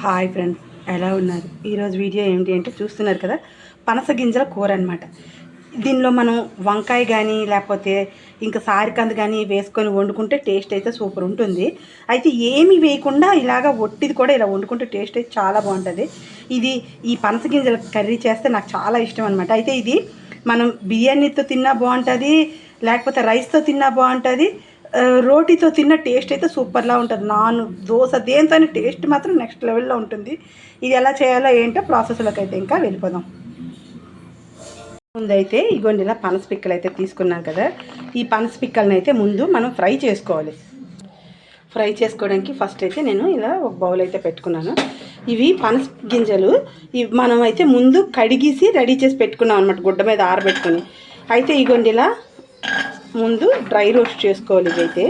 Hi friends ఎలా ఉన్నారు? ఈరోజు వీడియో ఏంటి అంటే చూస్తున్నారు కదా పనస గింజల కూర అనమాట దీనిలో మనం వంకాయ కానీ లేకపోతే ఇంకా సారికంద కానీ వేసుకొని వండుకుంటే టేస్ట్ అయితే సూపర్ ఉంటుంది. అయితే ఏమి వేయకుండా ఇలాగ ఒట్టిది కూడా ఇలా వండుకుంటే టేస్ట్ అయితే చాలా బాగుంటుంది. ఇది ఈ పనస గింజల కర్రీ చేస్తే నాకు చాలా ఇష్టం అనమాట అయితే ఇది మనం బిర్యానీతో తిన్నా బాగుంటుంది లేకపోతే రైస్తో తిన్నా బాగుంటుంది రోటీతో తిన్న టేస్ట్ అయితే సూపర్లా ఉంటుంది. నాన్ దోశ దేంతో టేస్ట్ మాత్రం నెక్స్ట్ లెవెల్లో ఉంటుంది. ఇది ఎలా చేయాలో ఏంటో ప్రాసెస్లోకి అయితే ఇంకా వెళ్ళిపోదాం. ముందైతే ఇగోండి ఇలా పనస పిక్కలు అయితే తీసుకున్నాం కదా. ఈ పనస పిక్కలను అయితే ముందు మనం ఫ్రై చేసుకోవాలి. ఫ్రై చేసుకోవడానికి ఫస్ట్ అయితే నేను ఇలా ఒక బౌల్ అయితే పెట్టుకున్నాను. ఇవి పనస గింజలు. ఇవి మనం అయితే ముందు కడిగేసి రెడీ చేసి పెట్టుకున్నాం అనమాట గుడ్డ మీద ఆరబెట్టుకొని. అయితే ఇగోండి ఇలా ముందు డ్రై రోస్ట్ చేసుకోవాలి ఇదైతే.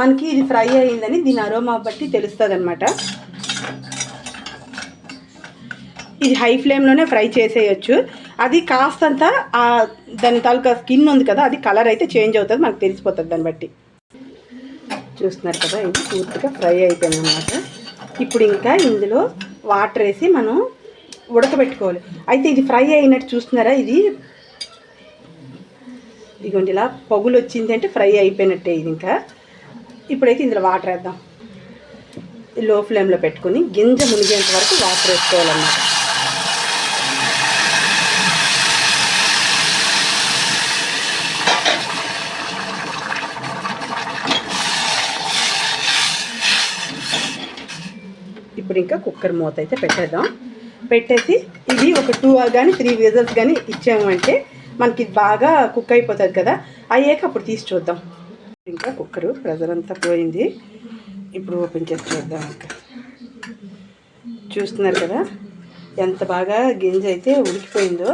మనకి ఇది ఫ్రై అయిందని దీని అరోమా బట్టి తెలుస్తుంది అనమాట ఇది హై ఫ్లేమ్లోనే ఫ్రై చేసేయచ్చు. అది కాస్తంత దాని తాలూకా స్కిన్ ఉంది కదా అది కలర్ అయితే చేంజ్ అవుతుంది మనకు తెలిసిపోతుంది దాన్ని బట్టి. చూస్తున్నారు కదా ఇది పూర్తిగా ఫ్రై అయిపోయింది అనమాట ఇప్పుడు ఇంకా ఇందులో వాటర్ వేసి మనం ఉడకబెట్టుకోవాలి. అయితే ఇది ఫ్రై అయినట్టు చూస్తున్నారా ఇది? ఇదిగోండి ఇలా పొగులు వచ్చింది అంటే ఫ్రై అయిపోయినట్టే ఇది ఇంకా. ఇప్పుడైతే ఇందులో వాటర్ వేద్దాం. లో ఫ్లేమ్లో పెట్టుకుని గింజ మునిగేంత వరకు వాటర్ వేసుకోవాలన్నమాట. ఇప్పుడు ఇంకా కుక్కర్ మూత అయితే పెట్టేద్దాం. పెట్టేసి ఇది ఒక టూ కానీ త్రీ విజల్స్ కానీ ఇచ్చామంటే మనకి బాగా కుక్ అయిపోతుంది కదా. అయ్యాక అప్పుడు తీసి చూద్దాం. ఇంకా కుక్కరు ప్రెజర్ అంతా పోయింది. ఇప్పుడు ఓపెన్ చేసి చూద్దాం ఇంకా. చూస్తున్నారు కదా ఎంత బాగా గింజ అయితే ఉడికిపోయిందో.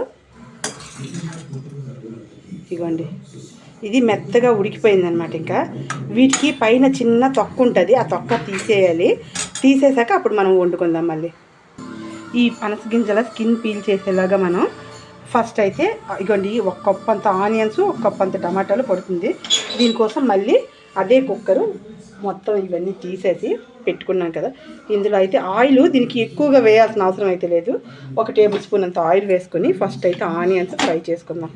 ఇదిగోండి. ఇది మెత్తగా ఉడికిపోయిందనమాట ఇంకా. వీటికి పైన చిన్న తొక్క ఉంటుంది ఆ తొక్క తీసేయాలి. తీసేసాక అప్పుడు మనం వండుకుందాం మళ్ళీ. ఈ పనస గింజల స్కిన్ పీల్ చేసేలాగా మనం ఫస్ట్ అయితే ఇగోండి ఒక కప్పు అంత ఆనియన్స్ ఒక కప్పు అంత టమాటాలు పడుతుంది. దీనికోసం మళ్ళీ అదే కుక్కరు మొత్తం ఇవన్నీ తీసేసి పెట్టుకున్నాం కదా. ఇందులో అయితే ఆయిల్ దీనికి ఎక్కువగా వేయాల్సిన అవసరం అయితే లేదు. ఒక టేబుల్ స్పూన్ అంత ఆయిల్ వేసుకొని ఫస్ట్ అయితే ఆనియన్స్ ఫ్రై చేసుకుందాం.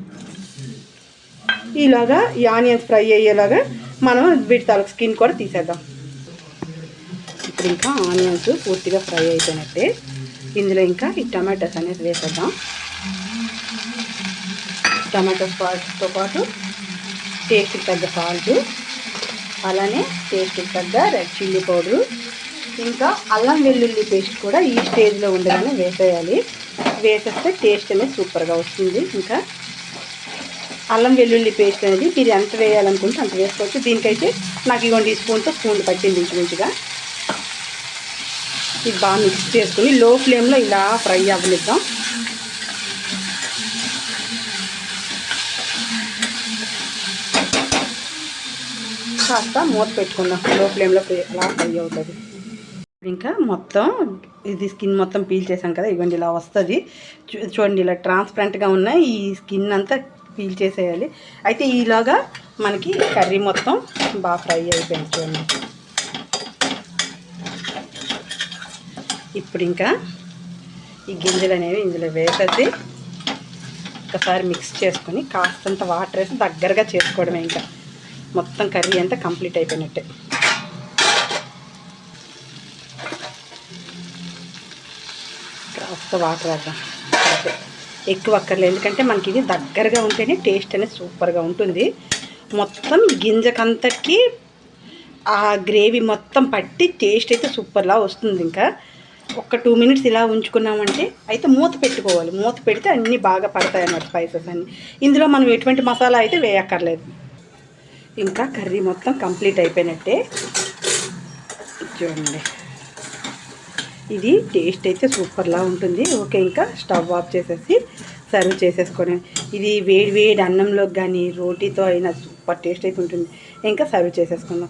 ఇలాగా ఈ ఆనియన్స్ ఫ్రై అయ్యేలాగా మనం వీటి తాలూకు స్కిన్ కూడా తీసేద్దాం. ఇప్పుడు ఇంకా ఆనియన్స్ పూర్తిగా ఫ్రై అయిపోయినట్టే. ఇందులో ఇంకా ఈ టమాటోస్ అనేది వేసేద్దాం. టమాటో సాల్ట్తో పాటు టేస్ట్కి తగ్గ సాల్ట్ అలానే టేస్ట్కి తగ్గ రెడ్ చిల్లీ పౌడరు ఇంకా అల్లం వెల్లుల్లి పేస్ట్ కూడా ఈ స్టేజ్లో ఉండగానే వేసేయాలి. వేసేస్తే టేస్ట్ అనేది సూపర్గా వస్తుంది. ఇంకా అల్లం వెల్లుల్లి పేస్ట్ అనేది మీరు ఎంత వేయాలనుకుంటే అంత వేసుకోవచ్చు. దీనికైతే నాకు ఇవ్వండి స్పూన్తో స్పూన్ పట్టింది ఇంచుమించుగా. ఇది బాగా మిక్స్ చేసుకుని లో ఫ్లేమ్లో ఇలా ఫ్రై అవ్వనిద్దాం. కాస్త మూత పెట్టుకుందాం. లో ఫ్లేమ్లో ఫ్రై- అలా ఫ్రై అవుతుంది. ఇంకా మొత్తం ఇది స్కిన్ మొత్తం పీల్ చేసాం కదా ఇవ్వండి ఇలా వస్తుంది. చూ- చూడండి ఇలా ట్రాన్స్పరెంట్గా ఉన్న ఈ స్కిన్ అంతా పీల్ చేసేయాలి. అయితే ఈలాగా మనకి కర్రీ మొత్తం బాగా ఫ్రై అయిపోయింది చూడండి. ఇప్పుడు ఇంకా ఈ గింజలు అనేవి ఇందులో వేసేసి ఒకసారి మిక్స్ చేసుకొని కాస్తంత వాటర్ వేసి దగ్గరగా చేసుకోవడమే ఇంకా. మొత్తం కర్రీ అంతా కంప్లీట్ అయిపోయినట్టే. కాస్త వాటర్ వేద్దాం. ఎక్కువ అక్కర్లేదు. ఎందుకంటే మనకి ఇది దగ్గరగా ఉంటేనే టేస్ట్ అనేది సూపర్గా ఉంటుంది. మొత్తం గింజకంతకి ఆ గ్రేవీ మొత్తం పట్టి టేస్ట్ అయితే సూపర్లా వస్తుంది ఇంకా. ఒక టూ మినిట్స్ ఇలా ఉంచుకున్నామంటే అయితే మూత పెట్టుకోవాలి. మూత పెడితే అన్నీ బాగా పడతాయి అన్నమాట స్పైసెస్ అన్నీ. ఇందులో మనం ఎటువంటి మసాలా అయితే వేయక్కర్లేదు. ఇంకా కర్రీ మొత్తం కంప్లీట్ అయిపోయినట్టే. చూడండి. ఇది టేస్ట్ అయితే సూపర్లా ఉంటుంది. ఓకే ఇంకా స్టవ్ ఆఫ్ చేసేసి సర్వ్ చేసేసుకొని. ఇది వేడి వేడి అన్నంలోకి కానీ రోటీతో అయినా సూపర్ టేస్ట్ అయితే ఉంటుంది. ఇంకా సర్వ్ చేసేసుకుందాం.